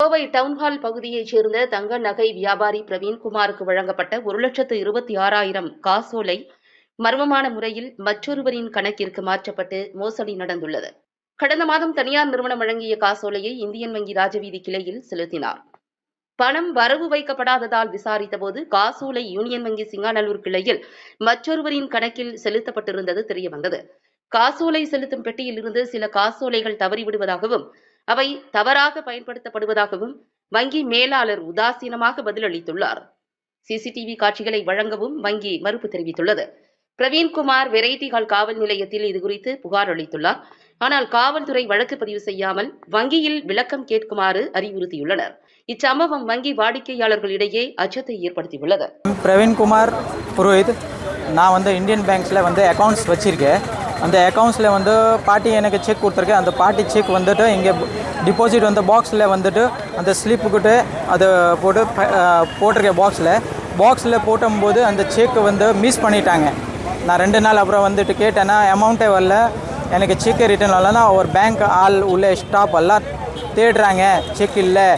Kovai town hall பகுதியைச் சேர்ந்த தங்க நகை வியாபாரி பிரவீன்குமாருக்கு வழங்கப்பட்ட ஒரு லட்சத்து இருபத்தி ஆறாயிரம் காசோலை மர்மமான முறையில் மற்றொருவரின் கணக்கிற்கு மாற்றப்பட்டு மோசடி நடந்துள்ளது. கடந்த மாதம் தனியார் நிறுவனம் வழங்கிய காசோலையை இந்தியன் வங்கி ராஜவீதி கிளையில் செலுத்தினார். பணம் வரவு வைக்கப்படாததால் விசாரித்தபோது காசோலை யூனியன் வங்கி சிங்காநல்லூர் கிளையில் மற்றொருவரின் கணக்கில் செலுத்தப்பட்டிருந்தது தெரியவந்தது. காசோலை செலுத்தும் பெட்டியில் இருந்து சில காசோலைகள் தவறிவிடுவதாகவும் அவை தவறாக பயன்படுத்தப்படுவதாகவும் வங்கி மேலாளர் உதாசீனமாக பதிலளித்துள்ளார். சிசிடிவி காட்சிகளை வழங்கவும் வங்கி மறுப்பு தெரிவித்துள்ளது. பிரவீன்குமார் வெரைட்டி ஹால் காவல் நிலையத்தில் இதுகுறித்து புகார் அளித்துள்ளார். ஆனால் காவல்துறை வழக்கு பதிவு செய்யாமல் வங்கியில் விளக்கம் கேட்குமாறு அறிவுறுத்தியுள்ளனர். இச்சம்பவம் வங்கி வாடிக்கையாளர்களிடையே அச்சத்தை ஏற்படுத்தியுள்ளது. பிரவீன்குமார் புரோஹித் நான் வந்து இந்தியன் பேங்க்ஸில் வந்து அக்கௌண்ட்ஸ் வச்சிருக்கேன். அந்த அக்கௌண்ட்ஸில் வந்து பாட்டி எனக்கு செக் கொடுத்துருக்கேன் அந்த பாட்டி செக் வந்துட்டு இங்கே டிபாசிட் வந்து பாக்ஸில் வந்துட்டு அந்த ஸ்லிப்புக்கிட்டு அதை போட்டு போட்டிருக்கேன் பாக்ஸில் பாக்ஸில் போட்டும்போது அந்த செக் வந்து மிஸ் பண்ணிட்டாங்க. நான் ரெண்டு நாள் அப்புறம் வந்துட்டு கேட்டேன்னா அமௌண்ட்டே வரல. எனக்கு செக் ரிட்டர்ன் வரலன்னா ஒரு பேங்க் ஆள் உள்ள ஸ்டாப் எல்லாம் தேடுறாங்க. செக் இல்லை.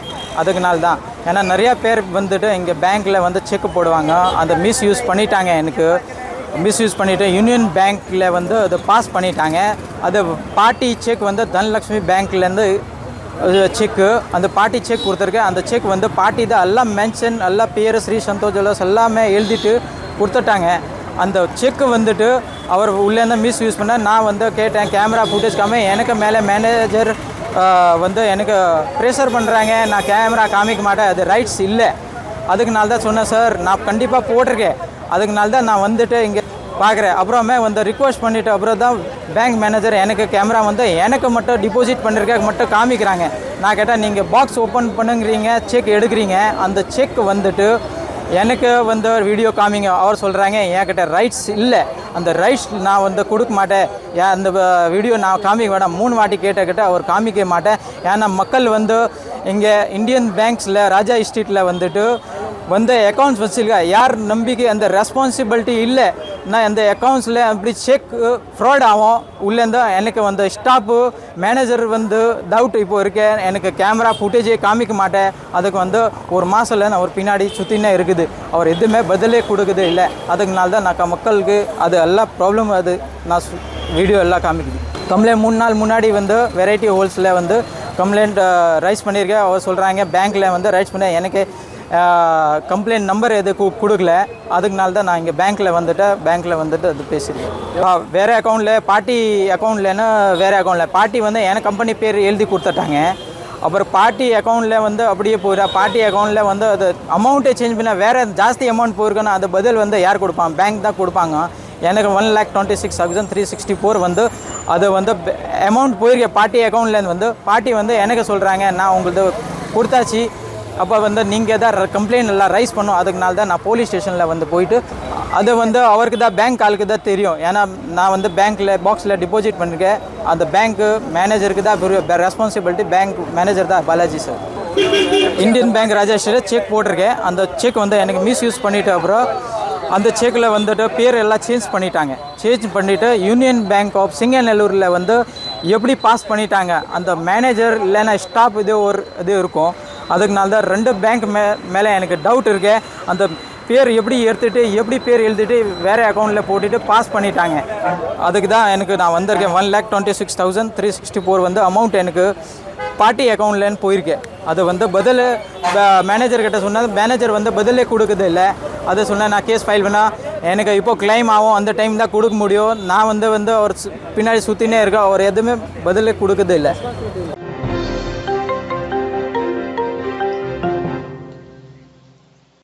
அதுக்குனால தான். ஏன்னா நிறையா பேர் வந்துட்டு இங்கே பேங்க்கில் வந்து செக் போடுவாங்க. அந்த மிஸ்யூஸ் பண்ணிட்டாங்க எனக்கு. மிஸ்யூஸ் பண்ணிவிட்டு யூனியன் பேங்க்கில் வந்து அதை பாஸ் பண்ணிட்டாங்க. அது பாட்டி செக் வந்து தனலக்ஷ்மி பேங்க்லேருந்து செக்கு அந்த பாட்டி செக் கொடுத்துருக்கேன் அந்த செக் வந்து பாட்டி தான் எல்லாம் மென்ஷன் எல்லாம் பேர் ஸ்ரீ சந்தோஷ் ஜுவல்லர்ஸ் எல்லாமே எழுதிட்டு கொடுத்துட்டாங்க. அந்த செக்கு வந்துட்டு அவர் உள்ளேருந்து மிஸ் யூஸ் பண்ண நான் வந்து கேட்டேன் கேமரா ஃபுட்டேஜ் காமி எனக்கு மேலே மேனேஜர் வந்து எனக்கு ப்ரெஷர் பண்ணுறாங்க நான் கேமரா காமிக்க மாட்டேன் அது ரைட்ஸ் இல்லை. அதுக்குனால தான் சொன்னேன் சார் நான் கண்டிப்பாக போட்டிருக்கேன். அதுக்குனால தான் நான் வந்துட்டு இங்கே பார்க்குறேன் அப்புறமே வந்து ரிக்வஸ்ட் பண்ணிவிட்டு அப்புறம் தான் பேங்க் மேனேஜர் எனக்கு கேமரா வந்து எனக்கு மட்டும் டிபாசிட் பண்ணிருக்க மட்டும் காமிக்கிறாங்க. நான் கேட்டால் நீங்கள் பாக்ஸ் ஓப்பன் பண்ணுங்கிறீங்க செக் எடுக்கிறீங்க. அந்த செக் வந்துட்டு எனக்கு வந்து வீடியோ காமிங்க. அவர் சொல்கிறாங்க என்கிட்ட ரைட்ஸ் இல்லை. அந்த ரைட்ஸ் நான் வந்து கொடுக்க மாட்டேன். ஏன் அந்த வீடியோ நான் காமிக்க வேண்டாம் மூணு வாட்டி கேட்டக்கிட்ட அவர் காமிக்க மாட்டேன். ஏன்னா மக்கள் வந்து இங்கே இந்தியன் பேங்க்ஸில் ராஜா ஸ்ட்ரீட்டில் வந்துட்டு வந்து அக்கௌண்ட்ஸ் வச்சுருக்கா? யார் நம்பிக்கை அந்த ரெஸ்பான்சிபிலிட்டி இல்லை. நான் அந்த அக்கௌண்ட்ஸில் அப்படி செக் ஃப்ராட் ஆகும். உள்ளேருந்து எனக்கு வந்து ஸ்டாஃபு மேனேஜர் வந்து டவுட் இப்போ இருக்கேன் எனக்கு கேமரா ஃபுட்டேஜே காமிக்க மாட்டேன். அதுக்கு வந்து ஒரு மாதத்தில் நான் ஒரு பின்னாடி சுற்றினே இருக்குது. அவர் எதுவுமே பதிலே கொடுக்குது இல்லை. அதுக்குனால தான் நான் மக்களுக்கு அது எல்லாம் ப்ராப்ளம் அது நான் வீடியோ எல்லாம் காமிக்குது. கம்ப்ளைண்ட் மூணு நாள் முன்னாடி வந்து வெரைட்டி ஹோல்ஸில் வந்து கம்ப்ளைண்ட் ரைஸ் பண்ணியிருக்கேன். அவர் சொல்கிறாங்க பேங்க்கில் வந்து ரைஸ் பண்ண எனக்கு கம்ப்ளைண்ட் நம்பர் எது கொடுக்கல. அதுக்குனால தான் நான் இங்கே பேங்க்கில் வந்துட்டு பேங்க்கில் வந்துட்டு அது பேசியிருக்கேன் வேறு அக்கௌண்ட்டில் பாட்டி அக்கௌண்ட்லன்னா வேறு அக்கௌண்ட்டில் பாட்டி வந்து எனக்கு கம்பெனி பேர் எழுதி கொடுத்துட்டாங்க. அப்புறம் பாட்டி அக்கௌண்ட்டில் வந்து அப்படியே போயிடா பாட்டி அக்கௌண்ட்டில் வந்து அது அமௌண்ட்டை சேஞ்ச் பண்ணால் வேறு ஜாஸ்தி அமௌண்ட் போயிருக்குன்னா அது பதில் வந்து யார் கொடுப்பாங்க பேங்க் தான் கொடுப்பாங்க. எனக்கு one lakh twenty six thousand three sixty four வந்து அது வந்து அமௌண்ட் போயிருக்க. பாட்டி அக்கௌண்ட்லேருந்து வந்து பாட்டி வந்து எனக்கு சொல்கிறாங்க நான் உங்களுக்கு கொடுத்தாச்சு. அப்போ வந்து நீங்கள் தான் கம்ப்ளைண்ட் எல்லாம் ரைஸ் பண்ணும் அதுக்குனால தான் நான் போலீஸ் ஸ்டேஷனில் வந்து போயிட்டு அது வந்து அவருக்கு தான் பேங்க் ஆளுக்கு தான் தெரியும். ஏன்னா நான் வந்து பேங்க்கில் பாக்ஸில் டிபாசிட் பண்ணிருக்கேன். அந்த பேங்க்கு மேனேஜருக்கு தான் ரெஸ்பான்சிபிலிட்டி பேங்க் மேனேஜர் தான் Balaji sir Indian bank Rajeshwari cheque போட்டிருக்கேன். அந்த செக் வந்து எனக்கு மிஸ்யூஸ் பண்ணிவிட்டு அப்புறம் அந்த செக்கில் வந்துட்டு பேர் எல்லாம் சேஞ்ச் பண்ணிட்டாங்க. சேஞ்ச் பண்ணிவிட்டு யூனியன் பேங்க் ஆஃப் சிங்கநல்லூரில் வந்து எப்படி பாஸ் பண்ணிட்டாங்க. அந்த மேனேஜர் இல்லைன்னா ஸ்டாஃப் இது ஒரு இது இருக்கும். அதுக்குனால தான் ரெண்டு பேங்க் மே மேலே எனக்கு டவுட் இருக்கு. அந்த பேர் எப்படி எடுத்துகிட்டு எப்படி பேர் எழுதிட்டு வேறு அக்கௌண்ட்டில் போட்டுட்டு பாஸ் பண்ணிட்டாங்க. அதுக்கு தான் எனக்கு நான் வந்திருக்கேன். One lakh twenty six thousand three sixty four வந்து அமௌண்ட் எனக்கு பார்ட்டி அக்கௌண்ட்லேன்னு போயிருக்கேன் அது வந்து பதில் மேனேஜர்கிட்ட சொன்னது மேனேஜர் வந்து பதிலே கொடுக்குது இல்லை. அதை சொன்னேன் நான் கேஸ் ஃபைல் பண்ணால் எனக்கு இப்போ கிளைம் ஆகும். அந்த டைம் தான் கொடுக்க முடியும். நான் வந்து வந்து அவர் சு- பின்னாடி சுற்றினே இருக்கேன். அவர் எதுவுமே பதிலே கொடுக்குது இல்லை.